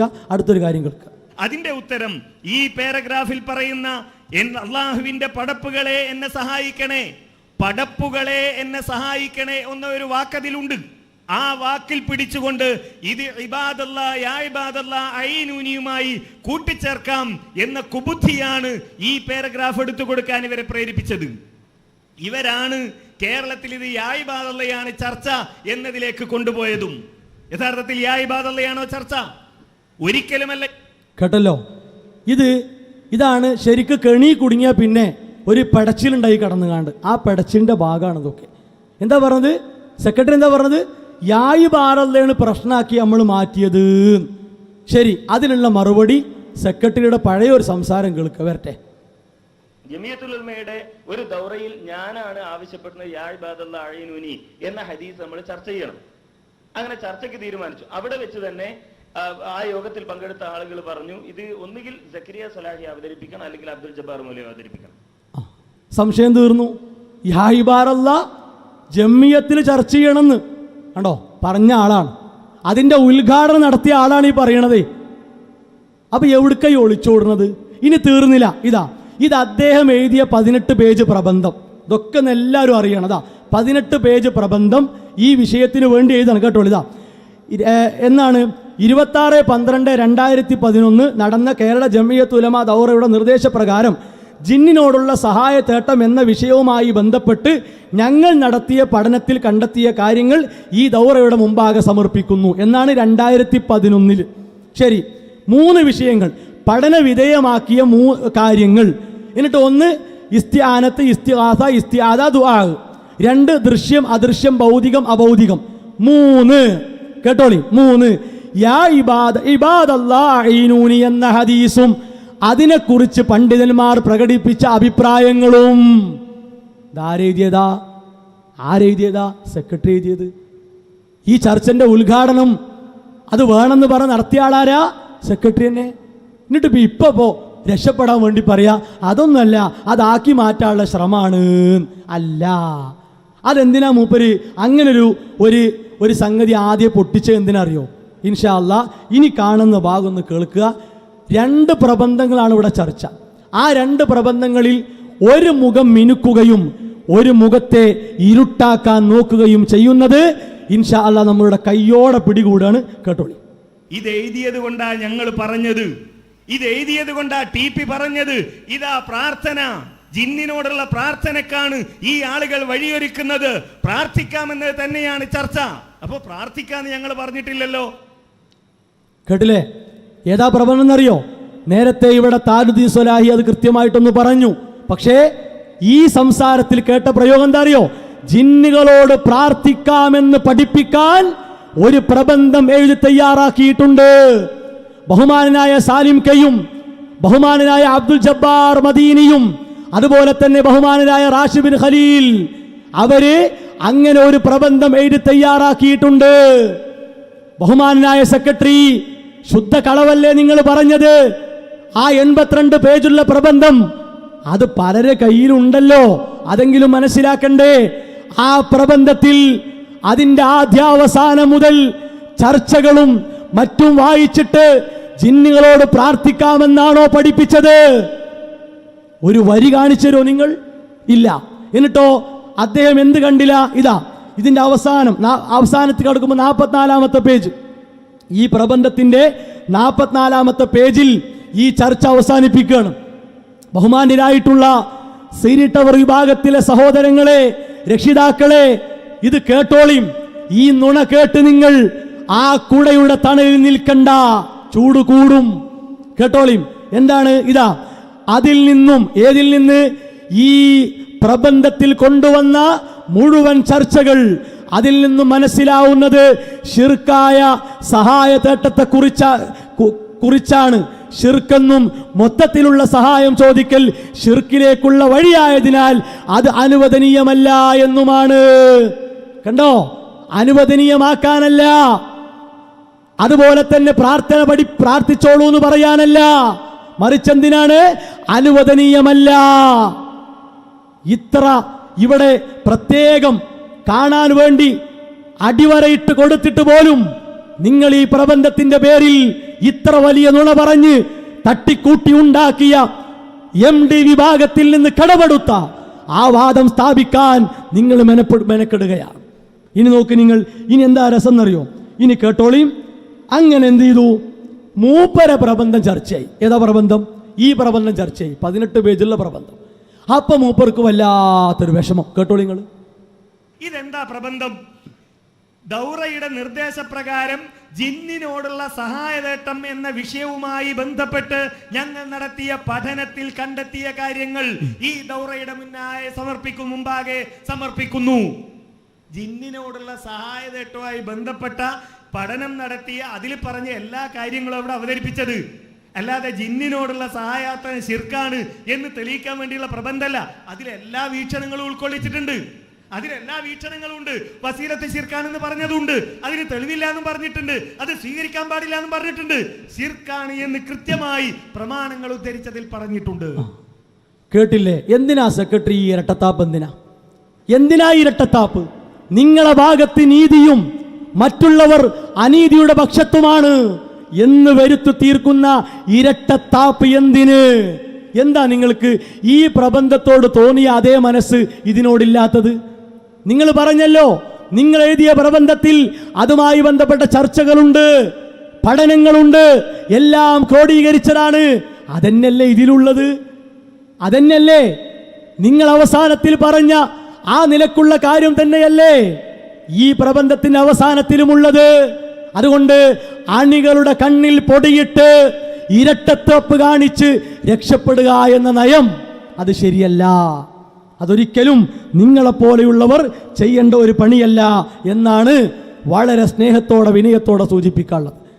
കേൾക്കുക അടുത്തൊരു കാര്യം കേൾക്കുക. അതിന്റെ ഉത്തരം ഈ പാരഗ്രാഫിൽ പറയുന്ന അള്ളാഹുവിന്റെ പടപ്പുകളെ എന്നെ സഹായിക്കണേ പടപ്പുകളെ എന്നെ സഹായിക്കണേ എന്ന ഒരു വാക്കതിലുണ്ട്. ആ വാക്കിൽ പിടിച്ചുകൊണ്ട് ഇത് ഇബാദല്ല കൂട്ടിച്ചേർക്കാം എന്ന കുബുദ്ധിയാണ് ഈ പാരഗ്രാഫ് എടുത്തു കൊടുക്കാൻ ഇവരെ പ്രേരിപ്പിച്ചത്. ഇവരാണ് കേരളത്തിൽ ഇത് യായിബാദല്ലയാണ് ചർച്ച എന്നതിലേക്ക് കൊണ്ടുപോയതും. യഥാർത്ഥത്തിൽ യായിബാദല്ലയാണോ ചർച്ച? ഒരിക്കലുമല്ല. കേട്ടല്ലോ? ഇത് ഇതാണ് ശരിക്ക് കെണി കുടുങ്ങിയ പിന്നെ ഒരു പെടച്ചിലുണ്ടായി കടന്നു കാണ്ട് ആ പെടച്ചിലിന്റെ ഭാഗമാണ് ഇതൊക്കെ. എന്താ പറഞ്ഞത്? സെക്രട്ടറി എന്താ പറഞ്ഞത്? യായി ബാറല്ലാണ് പ്രശ്നമാക്കി നമ്മൾ മാറ്റിയത്. ശരി അതിനുള്ള മറുപടി സെക്രട്ടറിയുടെ പഴയ ഒരു സംസാരം കേൾക്കുക വരട്ടെ. ജമിയത്തുലമയുടെ ഒരു ദൗറയിൽ ഞാനാണ് ആവശ്യപ്പെടുന്നത് യായ് ബാദല്ല അഴയനുനി എന്ന ഹദീസ് നമ്മൾ ചർച്ച ചെയ്യണം. അങ്ങനെ ചർച്ചയ്ക്ക് തീരുമാനിച്ചു. അവിടെ വെച്ച് തന്നെ ആ, യോഗത്തിൽ പങ്കെടുത്ത ആളുകൾ പറഞ്ഞു ഇത് ഒന്നുകിൽ സക്കരിയ സലാഹി അവതരിപ്പിക്കണം അല്ലെങ്കിൽ അബ്ദുൽ ജബ്ബാർ മൗലവി അവതരിപ്പിക്കണം. സംശയം തീർന്നു. യാഹിബാറല്ല ജമ്മിയത്തിൽ ചർച്ച ചെയ്യണമെന്ന്. കണ്ടോ? പറഞ്ഞ ആളാണ്. അതിന്റെ ഉദ്ഘാടനം നടത്തിയ ആളാണ് ഈ പറയണതേ. അപ്പോൾ എവിടുക്കൈ ഒളിച്ചോടുന്നത്? ഇനി തീർന്നില്ല. ഇതാ ഇത് അദ്ദേഹം എഴുതിയ പതിനെട്ട് പേജ് പ്രബന്ധം. ഇതൊക്കെ എല്ലാവരും അറിയണം. അതാ പതിനെട്ട് പേജ് പ്രബന്ധം ഈ വിഷയത്തിന് വേണ്ടി എഴുതാണ് കേട്ടോ. ഇതാ എന്നാണ് ഇരുപത്താറ് പന്ത്രണ്ട് രണ്ടായിരത്തി പതിനൊന്ന് നടന്ന കേരള ജമിയത്ത് ഉലമ ദൗറയുടെ നിർദ്ദേശപ്രകാരം ജിന്നിനോടുള്ള സഹായ തേട്ടം എന്ന വിഷയവുമായി ബന്ധപ്പെട്ട് ഞങ്ങൾ നടത്തിയ പഠനത്തിൽ കണ്ടെത്തിയ കാര്യങ്ങൾ ഈ ദൗറയുടെ മുമ്പാകെ സമർപ്പിക്കുന്നു എന്നാണ് രണ്ടായിരത്തി പതിനൊന്നിൽ ശരി മൂന്ന് വിഷയങ്ങൾ. പഠന വിധേയമാക്കിയ മൂ കാര്യങ്ങൾ. എന്നിട്ട് ഒന്ന് ഇസ്തിയാനത്ത് ഇസ്തിഹാസ ഇസ്തിയാദ ദുആ. രണ്ട് ദൃശ്യം അദൃശ്യം ഭൗതികം അഭൗതികം. മൂന്ന്. കേട്ടോളി? മൂന്ന്. യാ എന്ന ഹദീസും അതിനെക്കുറിച്ച് പണ്ഡിതന്മാർ പ്രകടിപ്പിച്ച അഭിപ്രായങ്ങളും. ഇതാരെഴുതിയതാ ആരെഴുതിയതാ? സെക്രട്ടറി എഴുതിയത്. ഈ ചർച്ചന്റെ ഉദ്ഘാടനം അത് വേണമെന്ന് പറഞ്ഞ് നടത്തിയ ആളാരാ? സെക്രട്ടറി തന്നെ. എന്നിട്ട് ഇപ്പൊ ഇപ്പൊ പോ രക്ഷപ്പെടാൻ വേണ്ടി പറയാ അതൊന്നുമല്ല അതാക്കി മാറ്റാനുള്ള ശ്രമമാണ്. അല്ല. അതെന്തിനാ മൂപ്പര് അങ്ങനൊരു ഒരു ഒരു സംഗതി ആദ്യം പൊട്ടിച്ചത് എന്തിനാ അറിയോ ഇൻഷാ അല്ലാ ഇനി കാണുന്ന ഭാഗം ഒന്ന് കേൾക്കുക. രണ്ട് പ്രബന്ധങ്ങളാണ് ഇവിടെ ചർച്ച. ആ രണ്ട് പ്രബന്ധങ്ങളിൽ ഒരു മുഖം മിനുക്കുകയും ഒരു മുഖത്തെ ഇരുട്ടാക്കാൻ നോക്കുകയും ചെയ്യുന്നത് ഇൻഷാ അല്ല നമ്മളുടെ കയ്യോടെ പിടികൂടാണ് കേട്ടോളി. ഇത് എഴുതിയത് കൊണ്ടാ ഞങ്ങൾ പറഞ്ഞത്. ഇത് എഴുതിയത് കൊണ്ടാ ടി പി പറഞ്ഞത്. ഇതാ പ്രാർത്ഥന. ജിന്നിനോടുള്ള പ്രാർത്ഥനക്കാണ് ഈ ആളുകൾ വഴിയൊരുക്കുന്നത്. പ്രാർത്ഥിക്കാമെന്നത് തന്നെയാണ് ചർച്ച. അപ്പൊ പ്രാർത്ഥിക്കാന്ന് ഞങ്ങൾ പറഞ്ഞിട്ടില്ലല്ലോ. കേട്ടില്ലേ? ഏതാ പ്രബന്ധം എന്നറിയോ? നേരത്തെ ഇവിടെ താലുദ്ദീൻ സ്വലാഹി അത് കൃത്യമായിട്ടൊന്ന് പറഞ്ഞു. പക്ഷേ ഈ സംസാരത്തിൽ കേട്ട പ്രയോഗം എന്താ അറിയോ? ജിന്നുകളോട് പ്രാർത്ഥിക്കാമെന്ന് പഠിപ്പിക്കാൻ ഒരു പ്രബന്ധം എഴുതി തയ്യാറാക്കിയിട്ടുണ്ട്. ബഹുമാനനായ സാലിം കയ്യും ബഹുമാനനായ അബ്ദുൽ ജബ്ബാർ മദീനിയും അതുപോലെ തന്നെ ബഹുമാനനായ റാഷിബിൻ ഖലീൽ അവർ അങ്ങനെ ഒരു പ്രബന്ധം എഴുതി തയ്യാറാക്കിയിട്ടുണ്ട്. ബഹുമാനനായ സെക്രട്ടറി ശുദ്ധ കളവല്ലേ നിങ്ങൾ പറഞ്ഞത്? ആ എൺപത്തിരണ്ട് പേജുള്ള പ്രബന്ധം അത് പലരെ കയ്യിലുണ്ടല്ലോ. അതെങ്കിലും മനസ്സിലാക്കണ്ടേ? ആ പ്രബന്ധത്തിൽ അതിന്റെ ആദ്യാവസാനം മുതൽ ചർച്ചകളും മറ്റും വായിച്ചിട്ട് ജിന്നുകളോട് പ്രാർത്ഥിക്കാമെന്നാണോ പഠിപ്പിച്ചത്? ഒരു വരി കാണിച്ചരോ നിങ്ങൾ? ഇല്ല. എന്നിട്ടോ അദ്ദേഹം എന്ത് കണ്ടില്ല? ഇതാ ഇതിന്റെ അവസാനം അവസാനത്തിൽ കിടക്കുമ്പോൾ നാൽപ്പത്തിനാലാമത്തെ പേജ്. ഈ പ്രബന്ധത്തിന്റെ നാൽപ്പത്തിനാലാമത്തെ പേജിൽ ഈ ചർച്ച അവസാനിപ്പിക്കുകയാണ്. ബഹുമാന്യരായിട്ടുള്ള സീരിട്ടവർ ടവർ വിഭാഗത്തിലെ സഹോദരങ്ങളെ രക്ഷിതാക്കളെ ഇത് കേട്ടോളിയും ഈ നുണ കേട്ട് നിങ്ങൾ ആ കുടയുടെ തണലിൽ നിൽക്കണ്ട. ചൂട് കൂടും. കേട്ടോളിയും എന്താണ് ഇതാ? അതിൽ നിന്നും ഏതിൽ നിന്ന് ഈ പ്രബന്ധത്തിൽ കൊണ്ടുവന്ന മുഴുവൻ ചർച്ചകൾ അതിൽ നിന്ന് മനസ്സിലാവുന്നത് ഷിർക്കായ സഹായ തേട്ടത്തെ കുറിച്ച കുറിച്ചാണ്. ഷിർക്കെന്നും മൊത്തത്തിലുള്ള സഹായം ചോദിക്കൽ ഷിർക്കിലേക്കുള്ള വഴിയായതിനാൽ അത് അനുവദനീയമല്ല എന്നുമാണ്. കണ്ടോ? അനുവദനീയമാക്കാനല്ല. അതുപോലെ തന്നെ പ്രാർത്ഥന പഠി പ്രാർത്ഥിച്ചോളൂ എന്ന് പറയാനല്ല. മറിച്ചെന്തിനാണ്? അനുവദനീയമല്ല. ഇത്ര ഇവിടെ പ്രത്യേകം കാണാൻ വേണ്ടി അടിവരയിട്ട് കൊടുത്തിട്ട് പോലും നിങ്ങൾ ഈ പ്രബന്ധത്തിന്റെ പേരിൽ ഇത്ര വലിയ നുണ പറഞ്ഞ് തട്ടിക്കൂട്ടി ഉണ്ടാക്കിയ എം ഡി വിഭാഗത്തിൽ നിന്ന് കടപെടുത്ത ആ വാദം സ്ഥാപിക്കാൻ നിങ്ങൾ മെനപ്പെ മെനക്കെടുകയാണ്. ഇനി നോക്ക് നിങ്ങൾ ഇനി എന്താ രസം എന്നറിയോ ഇനി കേട്ടോളിയും അങ്ങനെ എന്ത് ചെയ്തു? മൂപ്പര പ്രബന്ധം ചർച്ചയായി. ഏതാ പ്രബന്ധം? ഈ പ്രബന്ധം ചർച്ചയായി. പതിനെട്ട് പേജുള്ള പ്രബന്ധം. അപ്പൊ മൂപ്പർക്ക് വല്ലാത്തൊരു വിഷമം. കേട്ടോളി നിങ്ങൾ. ഇതെന്താ പ്രബന്ധം? ദൗറയുടെ നിർദ്ദേശപ്രകാരം ജിന്നിനോടുള്ള സഹായതേട്ടം എന്ന വിഷയവുമായി ബന്ധപ്പെട്ട് ഞങ്ങൾ നടത്തിയ പഠനത്തിൽ കണ്ടെത്തിയ കാര്യങ്ങൾ ഈ ദൗറയുടെ മുന്നായ സമർപ്പിക്കും മുമ്പാകെ സമർപ്പിക്കുന്നു. ജിന്നിനോടുള്ള സഹായതേട്ടവുമായി ബന്ധപ്പെട്ട പഠനം നടത്തിയ അതിൽ പറഞ്ഞ എല്ലാ കാര്യങ്ങളും അവിടെ അവതരിപ്പിച്ചത്. അല്ലാതെ ജിന്നിനോടുള്ള സഹായാർത്ഥന ശിർക്കാണ് എന്ന് തെളിയിക്കാൻ വേണ്ടിയുള്ള പ്രബന്ധമല്ല. അതിലെല്ലാ വീക്ഷണങ്ങളും ഉൾക്കൊള്ളിച്ചിട്ടുണ്ട്. അതിലെല്ലാ വീക്ഷണങ്ങളും ഉണ്ട് വസീലത്ത് ശിർക്കാണെന്ന് പറഞ്ഞതുണ്ട്. അതിന് തെളിവില്ല എന്നും പറഞ്ഞിട്ടുണ്ട്. അത് സ്വീകരിക്കാൻ പാടില്ല എന്നും പറഞ്ഞിട്ടുണ്ട്. ശിർക്കാണ് എന്ന് കൃത്യമായി പ്രമാണങ്ങൾ ഉദ്ധരിച്ചതിൽ പറഞ്ഞിട്ടുണ്ട്. കേട്ടില്ലേ? എന്തിനാ സെക്രട്ടറി ഈ ഇരട്ടത്താപ്പ് എന്തിനാ? എന്തിനാ ഇരട്ടത്താപ്പ്? നിങ്ങളെ ഭാഗത്ത് നീതിയും മറ്റുള്ളവർ അനീതിയുടെ പക്ഷത്തുമാണ് എന്ന് വരുത്തു തീർക്കുന്ന ഇരട്ടത്താപ്പ് എന്തിന്? എന്താ നിങ്ങൾക്ക് ഈ പ്രബന്ധത്തോട് തോന്നിയ അതേ മനസ്സ് ഇതിനോടില്ലാത്തത്? നിങ്ങൾ പറഞ്ഞല്ലോ നിങ്ങൾ എഴുതിയ പ്രബന്ധത്തിൽ അതുമായി ബന്ധപ്പെട്ട ചർച്ചകളുണ്ട് പഠനങ്ങളുണ്ട് എല്ലാം ക്രോഡീകരിച്ചതാണ്. അതെന്നല്ലേ ഇതിലുള്ളത്? അതെന്നല്ലേ നിങ്ങൾ അവസാനത്തിൽ പറഞ്ഞ ആ നിലക്കുള്ള കാര്യം തന്നെയല്ലേ? ഈ പ്രബന്ധത്തിന്റെ അവസാനത്തിലുമുള്ളത്. അതുകൊണ്ട് അണികളുടെ കണ്ണിൽ പൊടിയിട്ട് ഇരട്ടത്തോപ്പ് കാണിച്ച് രക്ഷപ്പെടുക എന്ന നയം. അത് ശരിയല്ല. അതൊരിക്കലും നിങ്ങളെപ്പോലെയുള്ളവർ ചെയ്യേണ്ട ഒരു പണിയല്ല എന്നാണ് വളരെ സ്നേഹത്തോടെ വിനയത്തോടെ സൂചിപ്പിക്കാനുള്ളത്.